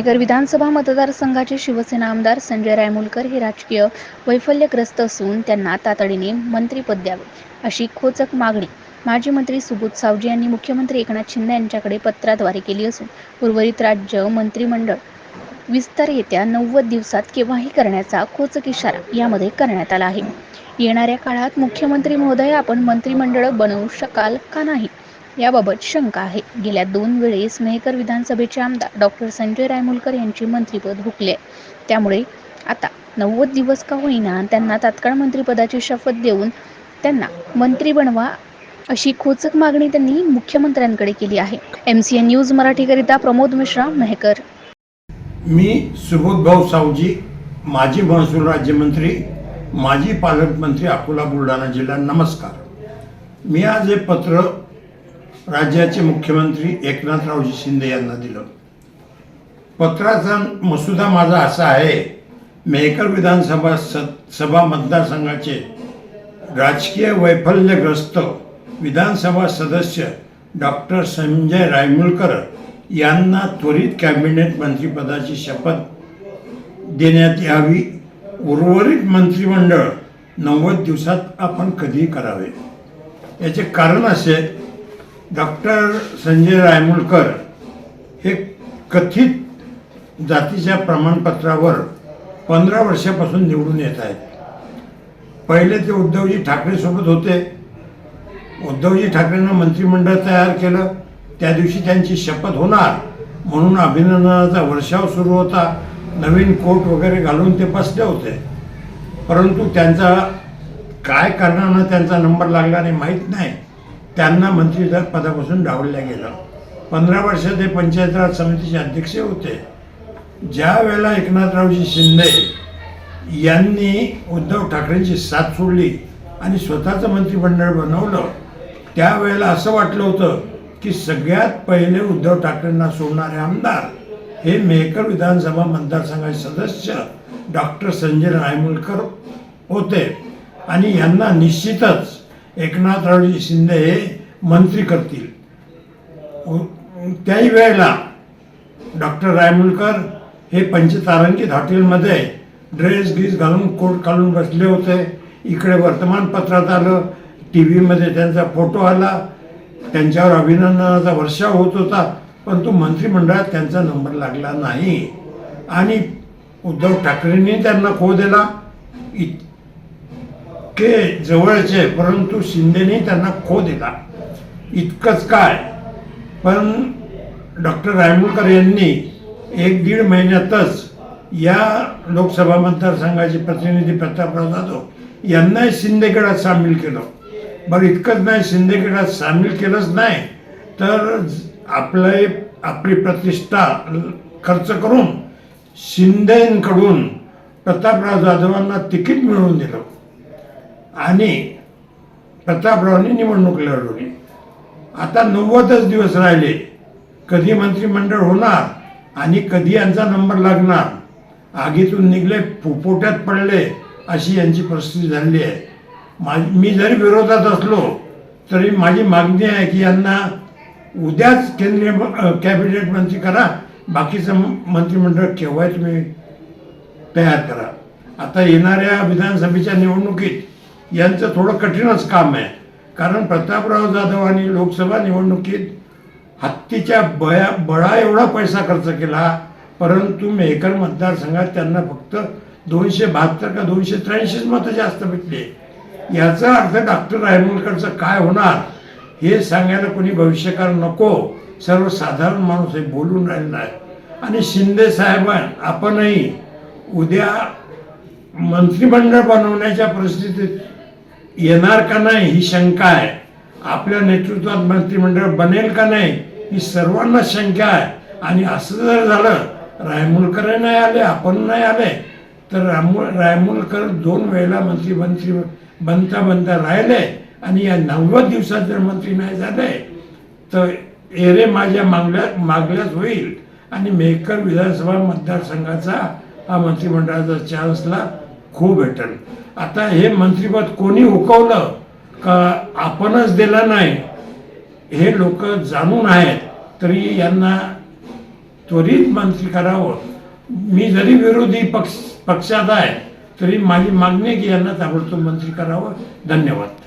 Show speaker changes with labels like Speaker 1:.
Speaker 1: मेहकर विधानसभा मतदारसंघाचे शिवसेना आमदार संजय रायमुलकर हे राजकीय वैफल्यग्रस्त असून त्यांना तातडीने मंत्रीपद द्यावे अशी खोचक मागणी माजी मंत्री सुबोध सावजी यांनी मुख्यमंत्री एकनाथ शिंदे यांच्याकडे पत्राद्वारे केली असून उर्वरित राज्य मंत्रिमंडळ विस्तार येत्या नव्वद दिवसात केव्हाही करण्याचा खोचक इशारा यामध्ये करण्यात आला आहे. येणाऱ्या काळात मुख्यमंत्री महोदय आपण मंत्रिमंडळ बनवू शकाल का नाही? याबाबत शंका आहे. गेल्या दोन वेळेस मेहकर विधानसभेचे आमदार डॉक्टर संजय रायमुलकर यांची मंत्रिपद हुकले. आहे त्यामुळे आता नव्वद दिवस का होईना त्यांना तात्काळ मंत्रिपदाची शपथ देऊन त्यांना मंत्री बनवा अशी खोचक मागणी त्यांनी मुख्यमंत्र्यांकडे केली आहे. एम सी एन न्यूज मराठीकरिता प्रमोद मिश्रा मेहकर.
Speaker 2: मी सुबोधभाऊ सावजी माजी महसूल राज्यमंत्री माजी पालकमंत्री अकोला बुलढाणा जिल्हा नमस्कार. मी आज हे पत्र राज्याचे मुख्यमंत्री एकनाथरावजी शिंदे यांना दिलं. पत्राचा मसुदा माझा असा आहे मेहकर विधानसभा सभा मतदारसंघाचे राजकीय वैफल्यग्रस्त विधानसभा सदस्य डॉक्टर संजय रायमुलकर यांना त्वरित कॅबिनेट मंत्रिपदाची शपथ देण्यात यावी. उर्वरित मंत्रिमंडळ नव्वद दिवसात आपण कधी करावे. याचे कारण असे डॉक्टर संजय रायमुलकर हे कथित जातीच्या प्रमाणपत्रावर पंधरा वर्षापासून निवडून येत आहेत. पहिले ते उद्धवजी ठाकरेसोबत होते. उद्धवजी ठाकरेंना मंत्रिमंडळ तयार केलं. त्या दिवशी त्यांची शपथ होणार म्हणून अभिनंदनाचा वर्षाव सुरू होता. नवीन कोट वगैरे घालून ते बसले होते. परंतु त्यांचा काय कारणानं त्यांचा नंबर लागला नाही माहीत नाही. त्यांना मंत्रीदार पदापासून डावलल्या गेलं पंधरा वर्ष ते पंचायत राज समितीचे अध्यक्ष होते. ज्या वेळेला एकनाथरावजी शिंदे यांनी उद्धव ठाकरेंची साथ सोडली आणि स्वतःचं मंत्रिमंडळ बनवलं त्यावेळेला असं वाटलं होतं की सगळ्यात पहिले उद्धव ठाकरेंना सोडणारे आमदार हे मेहकर विधानसभा मतदारसंघाचे सदस्य डॉक्टर संजय रायमुलकर होते. आणि यांना निश्चितच एकनाथरावजी शिंदे हे मंत्री करतील. त्याही वेळेला डॉक्टर रायमुलकर हे पंचतारांकित हॉटेलमध्ये ड्रेस गीस घालून कोट घालून बसले होते. इकडे वर्तमानपत्रात आलं टी व्हीमध्ये त्यांचा फोटो आला. त्यांच्यावर अभिनंदनाचा वर्षाव होत होता परंतु मंत्रिमंडळात त्यांचा नंबर लागला नाही. आणि उद्धव ठाकरेंनी त्यांना खो दिला. इतके जवळचे परंतु शिंदेने त्यांना खो दिला. इतकंच काय? पण डॉक्टर रायमुळकर यांनी एक दीड महिन्यातच या लोकसभा मतदारसंघाचे प्रतिनिधी प्रतापराव जाधव यांनाही शिंदेगडात सामील केलं. बरं इतकंच नाही शिंदेगडात सामील केलंच नाही तर आपले आपली प्रतिष्ठा खर्च करून शिंदेकडून प्रतापराव जाधवांना तिकीट मिळवून दिलं. आणि प्रतापरावांनी निवडणूक लढवली. आता नव्वदच दिवस राहिले. कधी मंत्रिमंडळ होणार आणि कधी यांचा नंबर लागणार? आगीतून निघले फुपोट्यात पडले अशी यांची परिस्थिती झालेली आहे. माझी मी जरी विरोधात असलो तरी माझी मागणी आहे की यांना उद्याच केंद्रीय कॅबिनेट मंत्री करा बाकीचं मंत्रिमंडळ केव्हाही तुम्ही तयार करा. आता येणाऱ्या विधानसभेच्या निवडणुकीत यांचं थोडं कठीणच काम आहे. कारण प्रतापराव जाधवांनी लोकसभा निवडणुकीत हत्तीच्या बया बळा एवढा पैसा खर्च केला परंतु मेहकर मतदारसंघात त्यांना फक्त दोनशे बहात्तर का दोनशे त्र्याऐंशीच मतं जास्त भेटले. याचा अर्थ डॉक्टर रायमोलकरचं काय होणार हे सांगायला कोणी भविष्यकार नको. सर्वसाधारण माणूस हे बोलून राहिलेला आहे. आणि शिंदे साहेबां आपणही उद्या मंत्रिमंडळ बनवण्याच्या परिस्थितीत येणार का नाही ही शंका आहे. आपल्या नेतृत्वात मंत्रिमंडळ बनेल का नाही ही सर्वांना शंका आहे. आणि असं जर झालं रायमुलकर नाही आले आपण नाही आले तर रामू रायमुलकर दोन वेळेला मंत्री मंत्री बनता बनता राहिले आणि या नव्वद दिवसात जर मंत्री नाही झाले तर एरे माझ्या मागल्या मागल्याच होईल. आणि मेहकर विधानसभा मतदारसंघाचा हा मंत्रिमंडळाचा चान्सला खूप भेटेल. आता हे मंत्रिपद कोणी हुकवलं का आपणच दिलं नाही हे लोक जाणून आहेत तरी यांना त्वरित मंत्री करावं. मी जरी विरोधी पक्ष पक्षात आहे तरी माझी मागणी की यांना ताबडतोब मंत्री करावं. धन्यवाद.